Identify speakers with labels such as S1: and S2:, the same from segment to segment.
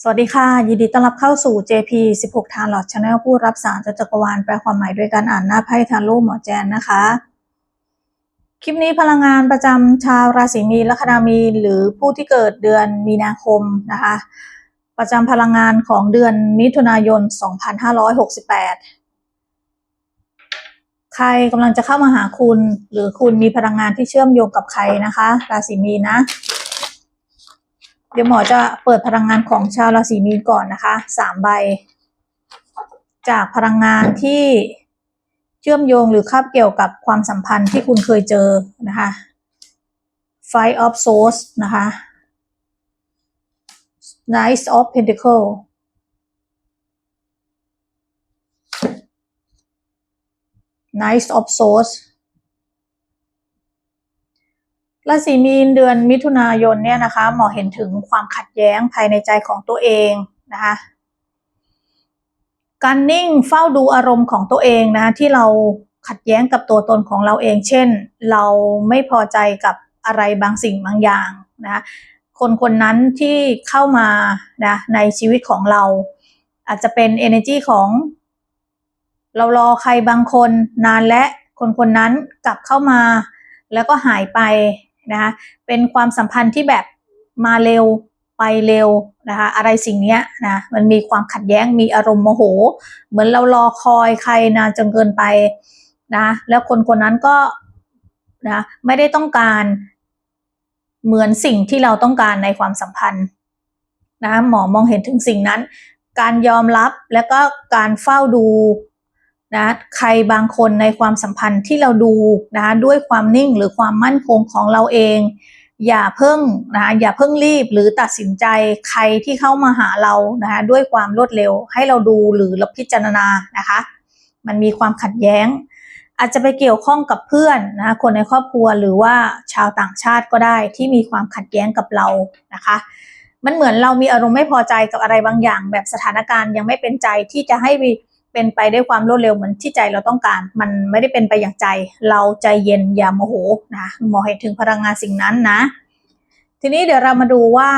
S1: สวัสดีค่ะ ยินดีต้อนรับเข้าสู่ JP 16 ทานหลอดชาแนลผู้รับสารจากจักรวาลแปลความหมายด้วยการอ่านหน้าไพ่ทาโร่หมอแจนนะคะ คลิปนี้พลังงานประจำชาวราศีมีนลัคนามีนหรือผู้ที่เกิดเดือนมีนาคมนะคะ ประจำพลังงานของเดือนมิถุนายน 2568ใครกำลังจะเข้ามาหาคุณ หรือคุณมีพลังงานที่เชื่อมโยงกับใครนะคะ ราศีมีนะ เดี๋ยวหมอจะเปิดพลังงานของชาวราศีมีนก่อนนะคะสามใบ จากพลังงานที่เชื่อมโยงหรือคาบเกี่ยวกับความสัมพันธ์ที่คุณเคยเจอนะคะ Five of Swords นะคะ Knight of Pentacle Knight of Swords ราศีมีนเดือนมิถุนายนเนี่ยนะคะหมอเห็นถึงความขัดแย้งภายในใจของตัวเองนะคะการนิ่งเฝ้าดูอารมณ์ของตัวเองนะที่เราขัดแย้งกับตัวตนของเราเอง เช่น เราไม่พอใจกับอะไรบางสิ่งบางอย่างนะคนคนนั้นที่เข้ามานะในชีวิตของเรา อาจจะเป็น energy ของ เรารอใครบางคนนานและคนคนนั้นกลับเข้ามาแล้วก็หายไป นะคะเป็นความสัมพันธ์ที่แบบมาเร็วไปเร็วนะคะอะไรสิ่งนี้นะมันมีความขัดแย้งมีอารมณ์โมโห เหมือนเรารอคอยใครนานจนเกินไปนะแล้วคนคนนั้นก็นะไม่ได้ต้องการเหมือนสิ่งที่เราต้องการในความสัมพันธ์นะหมอมองเห็นถึงสิ่งนั้น การยอมรับแล้วก็การเฝ้าดู นะใครบางคนในความสัมพันธ์ที่เราดูนะด้วยความนิ่งหรือความมั่นคงของเราเอง อย่าเพิ่งนะอย่าเพิ่งรีบหรือตัดสินใจใครที่เข้ามาหาเรานะด้วยความรวดเร็วให้เราดูหรือเราพิจารณานะคะ มันมีความขัดแย้ง อาจจะไปเกี่ยวข้องกับเพื่อนนะคะคนในครอบครัวหรือว่าชาวต่างชาติก็ได้ที่มีความขัดแย้งกับเรานะคะมันเหมือนเรามีอารมณ์ไม่พอใจกับอะไรบางอย่าง แบบสถานการณ์ยังไม่เป็นใจที่จะให้ เป็นไปด้วยความรวดเร็วเหมือนที่ใจเราต้องการ มันไม่ได้เป็นไปอย่างใจ เราใจเย็นอย่าโมโหนะหมอเห็นถึงพลังงานสิ่งนั้นนะ ทีนี้เดี๋ยวเรามาดูว่า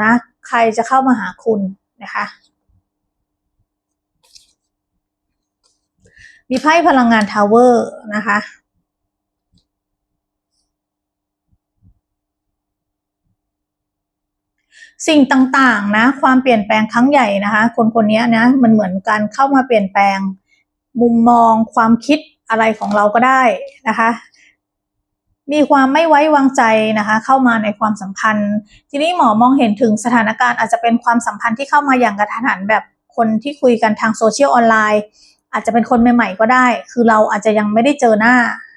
S1: นะใครจะเข้ามาหาคุณนะคะมีไพ่พลังงานทาวเวอร์นะคะ สิ่งต่างๆนะความเปลี่ยนแปลงครั้งใหญ่นะคะ คนคนนี้นะมันเหมือนการเข้ามาเปลี่ยนแปลง มุมมองความคิดอะไรของเราก็ได้นะคะ มีความไม่ไว้วางใจนะคะ เข้ามาในความสัมพันธ์ ทีนี้หมอมองเห็นถึงสถานการณ์อาจจะเป็นความสัมพันธ์ที่เข้ามาอย่างกระทันหันแบบคนที่คุยกันทางโซเชียลออนไลน์อาจจะเป็นคนใหม่ๆก็ได้ คือเราอาจจะยังไม่ได้เจอหน้า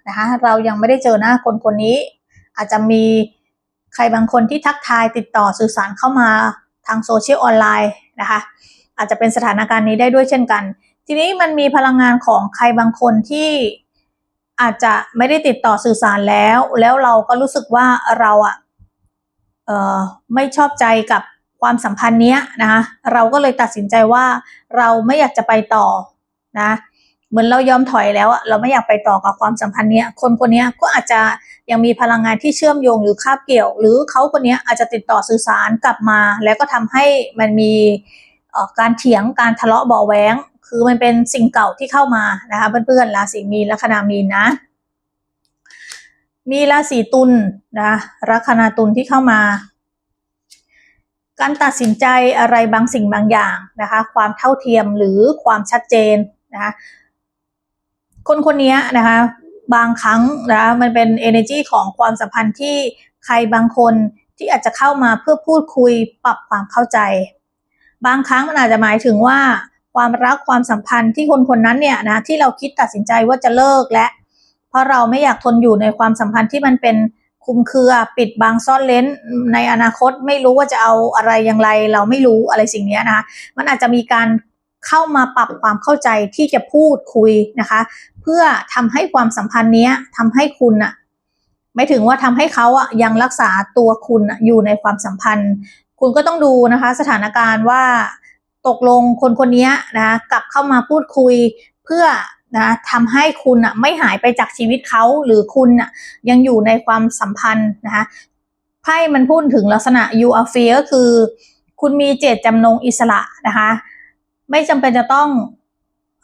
S1: นะคะ เรายังไม่ได้เจอหน้าคนคนนี้ อาจจะมี ใครบางคนที่ทักทายติดต่อสื่อสารเข้ามาทางโซเชียลออนไลน์นะคะ อาจจะเป็นสถานการณ์นี้ได้ด้วยเช่นกัน ทีนี้มันมีพลังงานของใครบางคนที่อาจจะไม่ได้ติดต่อสื่อสารแล้ว แล้วเราก็รู้สึกว่าเราอะเออไม่ชอบใจกับความสัมพันธ์เนี้ยนะคะเราก็เลยตัดสินใจว่าเราไม่อยากจะไปต่อนะเหมือนเรายอมถอยแล้วอะเราไม่อยากไปต่อกับความสัมพันธ์เนี้ยคนคนนี้ก็อาจจะ ยังมีพลังงานที่เชื่อมโยงหรือคาบเกี่ยว หรือเขาคนนี้อาจจะติดต่อสื่อสารกลับมา แล้วก็ทำให้มันมีการเถียงการทะเลาะเบาแหวงคือมันเป็นสิ่งเก่าที่เข้ามานะคะเพื่อนๆราศีมีนลัคนามีนนะ มีราศีตุลนะลัคนาตุลที่เข้ามา การตัดสินใจอะไรบางสิ่งบางอย่างนะคะ ความเท่าเทียมหรือความชัดเจนนะคะคนคนนี้นะคะ บางครั้งนะมันเป็น energy ของความสัมพันธ์ที่ใครบางคนที่อาจจะเข้ามาเพื่อพูดคุยปรับความเข้าใจ บางครั้งมันอาจจะหมายถึงว่าความรักความสัมพันธ์ที่คนคนนั้นเนี่ยนะที่เราคิดตัดสินใจว่าจะเลิกและ เพราะเราไม่อยากทนอยู่ในความสัมพันธ์ที่มันเป็นคุมเครือปิดบังซ่อนเลนในอนาคตไม่รู้ว่าจะเอาอะไรอย่างไร เราไม่รู้อะไรสิ่งนี้นะคะมันอาจจะมีการ เข้ามาปรับความเข้าใจที่จะพูดคุยนะคะ เพื่อทำให้ความสัมพันธ์นี้ทำให้คุณอะไม่ถึงว่าทำให้เขาอะยังรักษาตัวคุณอยู่ในความสัมพันธ์ คุณก็ต้องดูนะคะ สถานการณ์ว่าตกลงคนคนนี้นะกลับเข้ามาพูดคุยเพื่อนะทำให้คุณอะไม่หายไปจากชีวิตเขาหรือคุณอะยังอยู่ในความสัมพันธ์นะคะไพ่มันพูดถึงลักษณะ you are fear ก็คือ คุณมีเจตจำนงอิสระนะคะ ไม่จำเป็นจะต้อง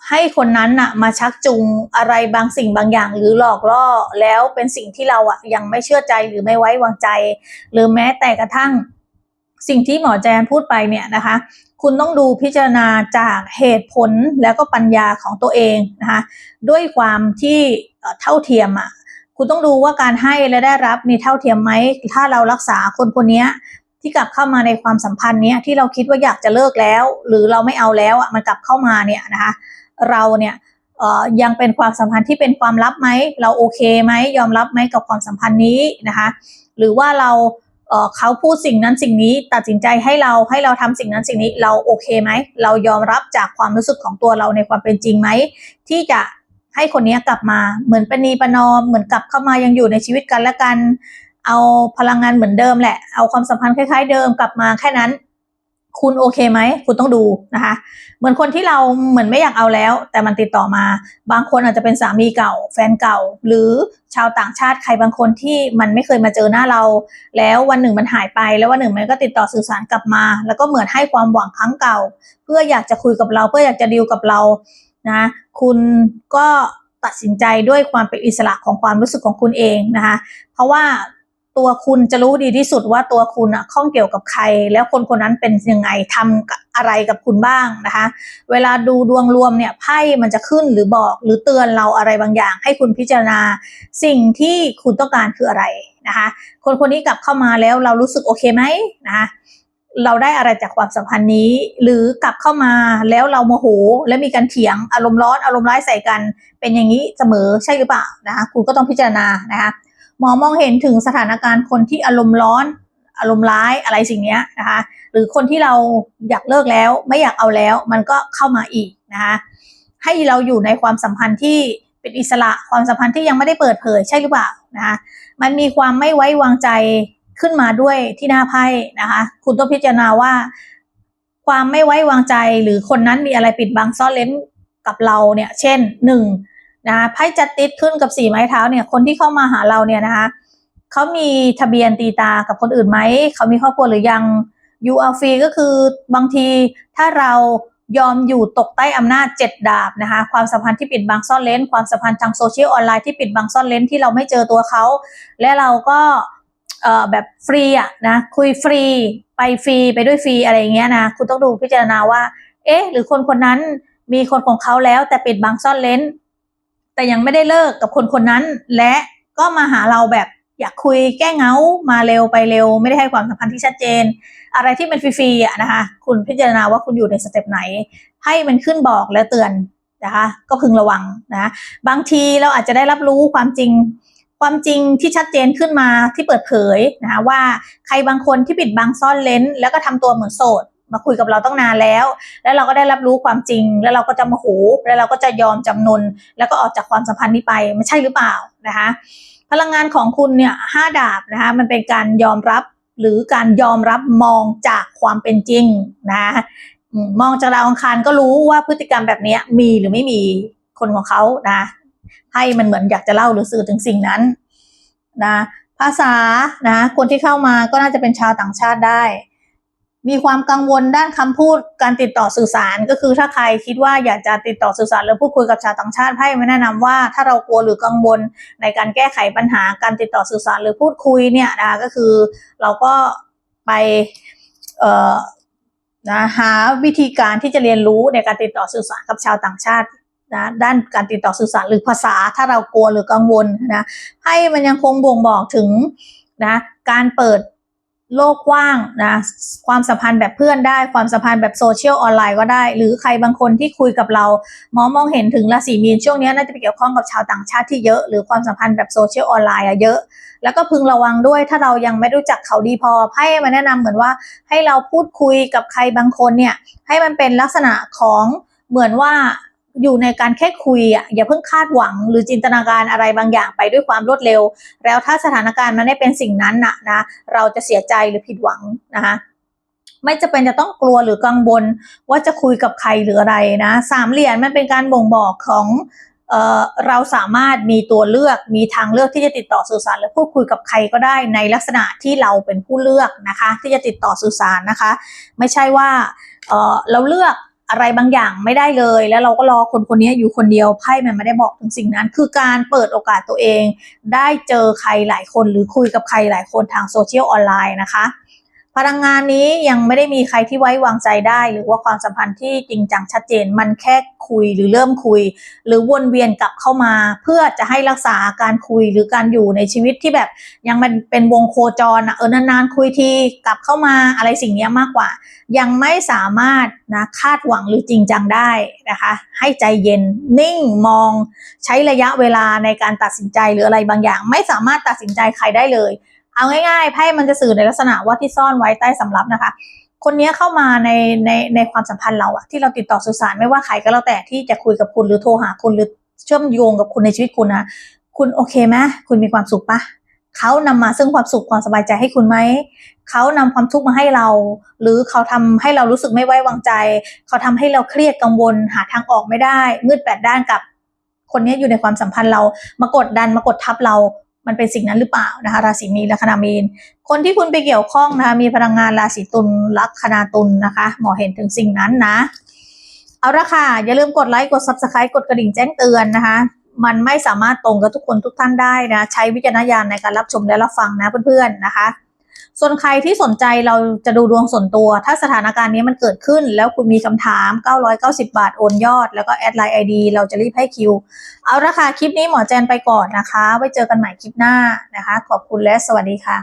S1: ให้คนนั้นน่ะ มาชักจูงอะไรบางสิ่งบางอย่าง หรือหลอกล่อแล้วเป็นสิ่งที่เราอะยังไม่เชื่อใจหรือไม่ไว้วางใจ หรือแม้แต่กระทั่ง สิ่งที่หมอแจนพูดไปเนี่ยนะคะ คุณต้องดูพิจารณาจากเหตุผลแล้วก็ปัญญาของตัวเองนะคะด้วยความที่เท่าเทียมอะคุณต้องดูว่าการให้และได้รับนี่เท่าเทียมไหมถ้าเรารักษาคนคนนี้ ที่กลับเข้ามาในความสัมพันธ์เนี้ยที่เราคิดว่าอยากจะเลิกแล้ว หรือเราไม่เอาแล้วอะมันกลับเข้ามาเนี่ยนะคะเราเนี่ยเอ่อยังเป็นความสัมพันธ์ที่เป็นความลับไหมเราโอเคไหมยอมรับไหมกับความสัมพันธ์นี้นะคะหรือว่าเราเขาพูดสิ่งนั้นสิ่งนี้ตัดสินใจให้เราให้เราทำสิ่งนั้นสิ่งนี้เราโอเคไหมเรายอมรับจากความรู้สึกของตัวเราในความเป็นจริงไหมที่จะให้คนนี้กลับมาเหมือนปณีประนอมเหมือนกลับเข้ามายังอยู่ในชีวิตกันและกัน เอาพลังงานเหมือนเดิมแหละ เอาความสัมพันธ์คล้ายๆเดิมกลับมาแค่นั้น คุณโอเคไหม คุณต้องดูนะคะ เหมือนคนที่เราเหมือนไม่อยากเอาแล้ว แต่มันติดต่อมา บางคนอาจจะเป็นสามีเก่า แฟนเก่า หรือชาวต่างชาติใครบางคนที่มันไม่เคยมาเจอหน้าเรา แล้ววันหนึ่งมันหายไป แล้ววันหนึ่งมันก็ติดต่อสื่อสารกลับมา แล้วก็เหมือนให้ความหวังครั้งเก่า เพื่ออยากจะคุยกับเรา เพื่ออยากจะดีลกับเรา นะ คุณก็ตัดสินใจด้วยความเป็นอิสระของความรู้สึกของคุณเองนะคะ เพราะว่า ตัวคุณจะรู้ดีที่สุดว่าตัวคุณอะข้องเกี่ยวกับใคร แล้วคนคนนั้นเป็นยังไงทำกับอะไรกับคุณบ้างนะคะ เวลาดูดวงรวมเนี่ยไพ่มันจะขึ้นหรือบอกหรือเตือนเราอะไรบางอย่าง ให้คุณพิจารณาสิ่งที่คุณต้องการคืออะไรนะคะ คนคนนี้กลับเข้ามาแล้วเรารู้สึกโอเคไหมนะคะเราได้อะไรจากความสัมพันธ์นี้ หรือกลับเข้ามาแล้วเราโมโห และมีการเถียงอารมณ์ร้อนอารมณ์ร้ายใส่กัน เป็นอย่างนี้เสมอใช่หรือเปล่านะคะคุณก็ต้องพิจารณานะคะ หมอมองเห็นถึงสถานการณ์คนที่อารมณ์ร้อน อารมณ์ร้ายอะไรสิ่งนี้นะคะ หรือคนที่เราอยากเลิกแล้วไม่อยากเอาแล้ว มันก็เข้ามาอีกนะคะ ให้เราอยู่ในความสัมพันธ์ที่เป็นอิสระความสัมพันธ์ที่ยังไม่ได้เปิดเผยใช่หรือเปล่านะคะ มันมีความไม่ไว้วางใจขึ้นมาด้วยที่หน้าไพ่นะคะ คุณต้องพิจารณาว่า ความไม่ไว้วางใจหรือคนนั้นมีอะไรปิดบังซ่อนเล้นกับเราเนี่ย เช่นหนึ่ง นะคะไพ่จัดติดขึ้นกับสี่ไม้เท้าเนี่ยคนที่เข้ามาหาเราเนี่ยนะคะเขามีทะเบียนตีตากับคนอื่นไหมเขามีครอบครัวหรือยังยูอาฟีก็คือบางทีถ้าเรายอมอยู่ตกใต้อำนาจเจ็ดดาบนะคะความสัมพันธ์ที่ปิดบังซ่อนเลนความสัมพันธ์ทางโซเชียลออนไลน์ที่ปิดบังซ่อนเลนที่เราไม่เจอตัวเขา และเราก็เอ่อแบบฟรีอะนะคุยฟรีไปฟรีไปด้วยฟรีอะไรอย่างเงี้ยนะคุณต้องดูพิจารณาว่า เอ๊ะ หรือคนคนนั้นมีคนของเขาแล้วแต่ปิดบังซ่อนเลน แต่ยังไม่ได้เลิกกับคนคนนั้น และก็มาหาเราแบบอยากคุยแก้เงา มาเร็วไปเร็ว ไม่ได้ให้ความสัมพันธ์ที่ชัดเจน อะไรที่เป็นฟรีๆอะนะคะ คุณพิจารณาว่าคุณอยู่ในสเต็ปไหน ให้มันขึ้นบอกและเตือนนะคะ ก็พึงระวังนะ บางทีเราอาจจะได้รับรู้ความจริง ความจริงที่ชัดเจนขึ้นมาที่เปิดเผยนะคะว่าใครบางคนที่ปิดบังซ่อนเลนแล้วก็ทำตัวเหมือนโสด มาคุยกับเราต้องนานแล้ว แล้วเราก็ได้รับรู้ความจริง แล้วเราก็จะมโหแล้วเราก็จะยอมจำนน แล้วก็ออกจากความสัมพันธ์นี้ไปไมันใช่หรือเปล่านะคะ พลังงานของคุณเนี่ยห้าดาบนะคะมันเป็นการยอมรับหรือการยอมรับมองจากความเป็นจริงนะมองจากดาวอังคารก็รู้ว่าพฤติกรรมแบบนี้มีหรือไม่มีคนของเขานะให้มันเหมือนอยากจะเล่าหรือสื่อถึงสิ่งนั้นนะภาษานะคนที่เข้ามาก็น่าจะเป็นชาวต่างชาติได้ มีความกังวลด้านคำพูดการติดต่อสื่อสาร ก็คือถ้าใครคิดว่าอยากจะติดต่อสื่อสารหรือพูดคุยกับชาวต่างชาติไพ่ไม่แนะนำว่าถ้าเรากลัวหรือกังวลในการแก้ไขปัญหาการติดต่อสื่อสารหรือพูดคุยเนี่ยนะคะก็คือเราก็ไปเอ่อนะหาวิธีการที่จะเรียนรู้ในการติดต่อสื่อสารกับชาวต่างชาตินะด้านการติดต่อสื่อสารหรือภาษาถ้าเรากลัวหรือกังวลนะให้มันยังคงบ่งบอกถึงนะการเปิด โลกกว้างนะความสัมพันธ์แบบเพื่อนได้ ความสัมพันธ์แบบโซเชียลออนไลน์ก็ได้ หรือใครบางคนที่คุยกับเราหมอมองเห็นถึงราศีมีนช่วงนี้น่าจะไปเกี่ยวข้องกับชาวต่างชาติที่เยอะ หรือความสัมพันธ์แบบโซเชียลออนไลน์อะเยอะ แล้วก็พึงระวังด้วยถ้าเรายังไม่รู้จักเขาดีพอให้มาแนะนำเหมือนว่าให้เราพูดคุยกับใครบางคนเนี่ยให้มันเป็นลักษณะของเหมือนว่า อยู่ในการแค่คุยอะอย่าเพิ่งคาดหวังหรือจินตนาการอะไรบางอย่างไปด้วยความรวดเร็ว แล้วถ้าสถานการณ์มันไม่เป็นสิ่งนั้นน่ะนะเราจะเสียใจหรือผิดหวังนะคะไม่จะเป็นจะต้องกลัวหรือกังวลว่าจะคุยกับใครหรืออะไรนะสามเหรียญมันเป็นการบ่งบอกของเออเราสามารถมีตัวเลือกมีทางเลือกที่จะติดต่อสื่อสาร และพูดคุยกับใครก็ได้ในลักษณะที่เราเป็นผู้เลือกนะคะ ที่จะติดต่อสื่อสารนะคะ ไม่ใช่ว่าเออเราเลือก อะไรบางอย่างไม่ได้เลย แล้วเราก็รอคนคนนี้อยู่คนเดียวไพ่มันไม่ได้บอกถึงสิ่งนั้น คือการเปิดโอกาสตัวเอง ได้เจอใครหลายคนหรือคุยกับใครหลายคนทางโซเชียลออนไลน์นะคะ พลังงานนี้ยังไม่ได้มีใครที่ไว้วางใจได้ หรือว่าความสัมพันธ์ที่จริงจังชัดเจน มันแค่คุยหรือเริ่มคุย หรือวนเวียนกลับเข้ามา เพื่อจะให้รักษาการคุยหรือการอยู่ในชีวิตที่แบบยังมันเป็นวงโคจรเออนานๆคุยทีกลับเข้ามาอะไรสิ่งนี้มากกว่า ยังไม่สามารถนะคาดหวังหรือจริงจังได้นะคะ ให้ใจเย็นนิ่งมองใช้ระยะเวลาในการตัดสินใจหรืออะไรบางอย่าง ไม่สามารถตัดสินใจใครได้เลย เอาง่ายๆไพ่มันจะสื่อในลักษณะว่าที่ซ่อนไว้ใต้สำรับนะคะ คนนี้เข้ามาในในในความสัมพันธ์เราอะที่เราติดต่อสื่อสารไม่ว่าใครก็แล้วแต่ที่จะคุยกับคุณหรือโทรหาคุณหรือเชื่อมโยงกับคุณในชีวิตคุณนะคุณโอเคไหมคุณมีความสุขปะเขานำมาซึ่งความสุขความสบายใจให้คุณไหม เขานำความทุกข์มาให้เรา หรือเขาทำให้เรารู้สึกไม่ไว้วางใจ เขาทำให้เราเครียดกังวล หาทางออกไม่ได้ มืดแปดด้านกับ คนนี้อยู่ในความสัมพันธ์เรา มากดดันมากดทับเรา มันเป็นสิ่งนั้นหรือเปล่านะคะราศีมีนลัคนามีน คนที่คุณไปเกี่ยวข้องนะคะมีพลังงานราศีตุลลัคนาตุลนะคะ หมอเห็นถึงสิ่งนั้นนะ เอาละค่ะ อย่าลืมกดไลค์กด s u b สไครต์กดกระดิ่งแจ้งเตือนนะคะ มันไม่สามารถตรงกับทุกคนทุกท่านได้นะ ใช้วิจารณญาณในการรับชมและรับฟังนะเพื่อนๆนะคะ ส่วนใครที่สนใจเราจะดูดวงส่วนตัว ถ้าสถานการณ์นี้มันเกิดขึ้น แล้วคุณมีคำถาม 990 บาท โอนยอด แล้วก็แอดไลน์ไอดีเราจะรีบให้คิว เอาละค่ะ คลิปนี้หมอแจนไปก่อนนะคะ ไว้เจอกันใหม่คลิปหน้านะคะ ขอบคุณและสวัสดีค่ะ